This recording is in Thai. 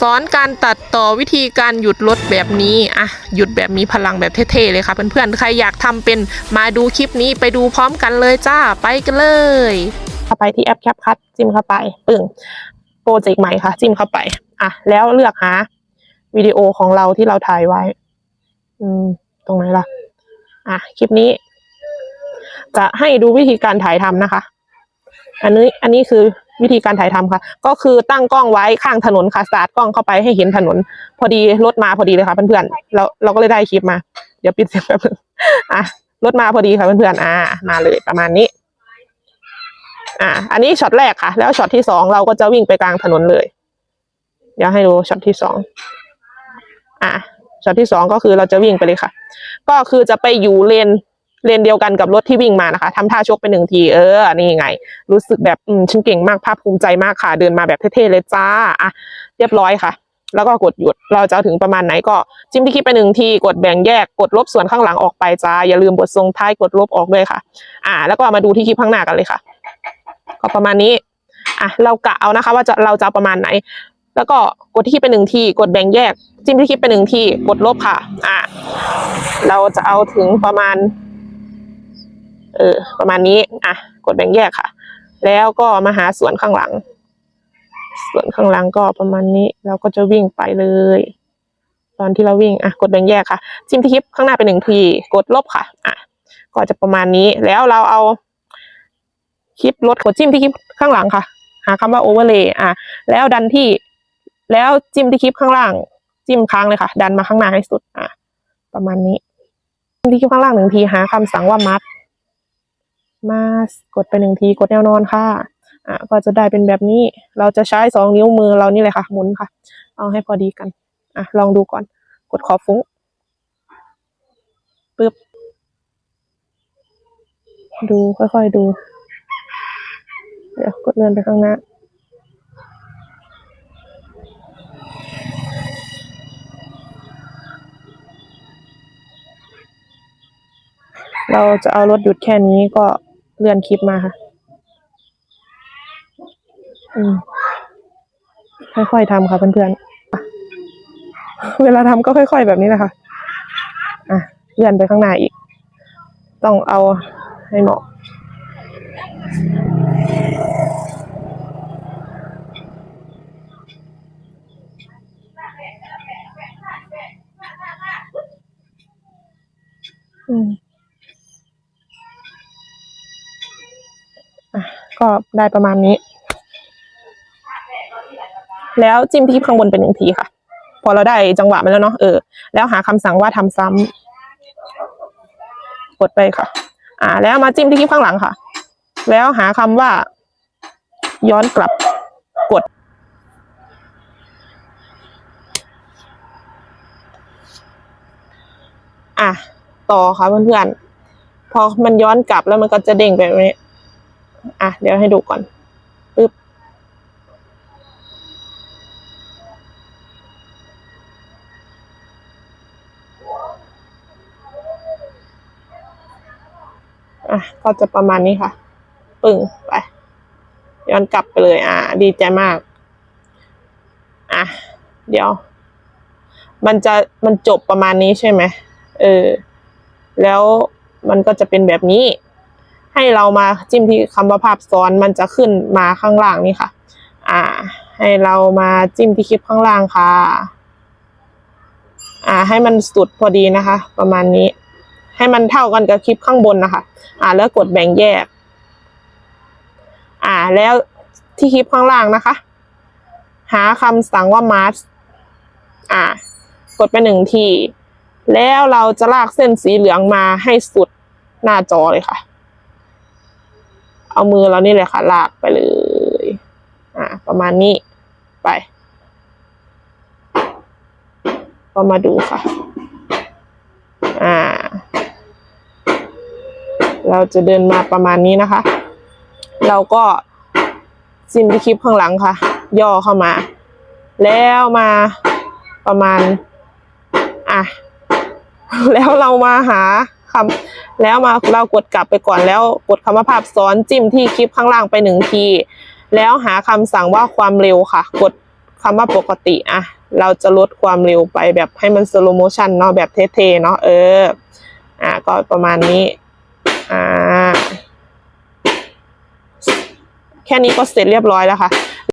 สอนการตัดต่อวิธีการหยุดรถแบบนี้อะหยุดแบบมีพลังแบบเท่ๆเลยค่ะเพื่อนๆใครอยากทำเป็นมาดูคลิปนี้ไปดูพร้อมกันเลยจ้าไปกันเลยเข้าไปที่แอปแคปคัทจิ้มเข้าไปปึ่งโปรเจกต์ใหม่ค่ะ จิ้มเข้าไป อะ แล้วเลือกหาวิดีโอของเราที่เราถ่ายไว้ อืม ตรงไหนล่ะ อะ คลิปนี้ จะให้ดูวิธีการถ่ายทำนะคะ อันนี้ อันนี้คือ วิธีการถ่ายทำค่ะ ก็คือตั้งกล้องไว้ข้างถนนค่ะสาดกล้องเข้าไปให้เห็นถนน พอดีรถมาพอดีเลยค่ะเพื่อนๆเราเราก็เลยได้คลิปมา เดี๋ยวปิดเสียงแป๊บนึงอะรถมาพอดีค่ะเพื่อนๆอ่า มาเลยประมาณนี้ อ่า อันนี้ช็อตแรกค่ะ แล้วช็อตที่สองเราก็จะวิ่งไปกลางถนนเลย เดี๋ยวให้ดูช็อตที่สองอ่าช็อตที่สองก็คือเราจะวิ่งไปเลยค่ะ ก็คือจะไปอยู่เลน เลนเดียวกันกับรถที่วิ่งมานะคะทำท่าชกไปหนึ่งทีเออนี่ไง รู้สึกแบบอืมฉันเก่งมากภาคภูมิใจมากค่ะ เดินมาแบบเท่ๆเลยจ้าอะเรียบร้อยค่ะ แล้วก็กดหยุดเราจะถึงประมาณไหนก็จิ้มที่คลิปไปหนึ่งทีกดแบ่งแยกกดลบส่วนข้างหลังออกไปจ้าอย่าลืมบททรงท้ายกดลบออกด้วยค่ะ อ่า แล้วก็มาดูที่คลิปข้างหน้ากันเลยค่ะ ก็ประมาณนี้อะเรากะเอานะคะ ว่าจะเราจะประมาณไหน แล้วก็กดที่คลิปไปหนึ่งทีกดแบ่งแยก จิ้มที่คลิปไปหนึ่งทีกดลบค่ะ อะเราจะเอาถึงประมาณ เออ ประมาณนี้ อะ กดแบ่งแยกค่ะ แล้วก็มาหาส่วนข้างหลัง ส่วนข้างหลังก็ประมาณนี้ เราก็จะวิ่งไปเลย ตอนที่เราวิ่ง อะ กดแบ่งแยกค่ะ จิ้มที่คลิปข้างหน้าไปหนึ่งที กดลบค่ะ อะ ก็จะประมาณนี้ แล้วเราเอาคลิปรถกดจิ้มที่คลิปข้างหลังค่ะ หาคำว่า overlay อะ แล้วดันที่ แล้วจิ้มที่คลิปข้างล่าง จิ้มค้างเลยค่ะ ดันมาข้างหน้าให้สุด อะ ประมาณนี้จิ้มที่คลิปข้างล่างหนึ่งทีหาคำสั่งว่ามัด มากดไปหนึ่งทีกดแนวนอนค่ะอะก็จะได้เป็นแบบนี้ เราจะใช้สองนิ้วมือเรานี่เลยค่ะ หมุนค่ะ เอาให้พอดีกันอะลองดูก่อน กดขอบฟุ้งปึ๊บดูค่อยๆดู เดี๋ยวกดเลื่อนไปข้างหน้าเราจะเอารถหยุดแค่นี้ก็ เลื่อนคลิปมาค่ะ อืม ค่อยๆทำค่ะเพื่อนๆ เวลาทำก็ค่อย ๆแบบนี้นะคะ อะ เลื่อนไปข้างหน้าอีก ต้องเอาให้เหมาะอืม ก็ได้ประมาณนี้ แล้วจิ้มที่ข้างบนเป็นหนึ่งทีค่ะ พอเราได้จังหวะมาแล้วเนาะเออแล้วหาคำสั่งว่าทำซ้ำกดไปค่ะ อ่า แล้วมาจิ้มที่คลิปข้างหลังค่ะ แล้วหาคำว่า ย้อนกลับกด อะต่อค่ะเพื่อนๆพอมันย้อนกลับแล้วมันก็จะเด้งไปแบบนี้ อะเดี๋ยวให้ดูก่อนปึ๊บอะก็จะประมาณนี้ค่ะ ปึ่งไปย้อนกลับไปเลย อ่าดีใจมาก อะ เดี๋ยว มันจะมันจบประมาณนี้ใช่ไหมเออ แล้วมันก็จะเป็นแบบนี้ ให้เรามาจิ้มที่คำว่าภาพซ้อนมันจะขึ้นมาข้างล่างนี่ค่ะ อ่า ให้เรามาจิ้มที่คลิปข้างล่างค่ะ อ่า ให้มันสุดพอดีนะคะ ประมาณนี้ ให้มันเท่ากันกับคลิปข้างบนนะคะ อ่า แล้วกดแบ่งแยก อ่า แล้วที่คลิปข้างล่างนะคะ หาคำสั่งว่า mask อ่า กดไปหนึ่งที แล้วเราจะลากเส้นสีเหลืองมาให้สุดหน้าจอเลยค่ะ เอามือเรานี่เลยค่ะ ลากไปเลย อ่าประมาณนี้ไป ก็มาดูค่ะ อ่า เราจะเดินมาประมาณนี้นะคะ เราก็จิ้มที่คลิปข้างหลังค่ะ ย่อเข้ามา แล้วมาประมาณ อะ แล้วเรามาหา คำแล้วมาเรากดกลับไปก่อนแล้วกดคำว่าภาพซ้อนจิ้มที่คลิปข้างล่างไปหนึ่งที แล้วหาคำสั่งว่าความเร็วค่ะ กดคำว่าปกติอะเราจะลดความเร็วไปแบบให้มันสโลโมชันเนาะแบบเท่ๆเนาะเอออะก็ประมาณนี้อ่าแค่นี้ก็เสร็จเรียบร้อยแล้วค่ะ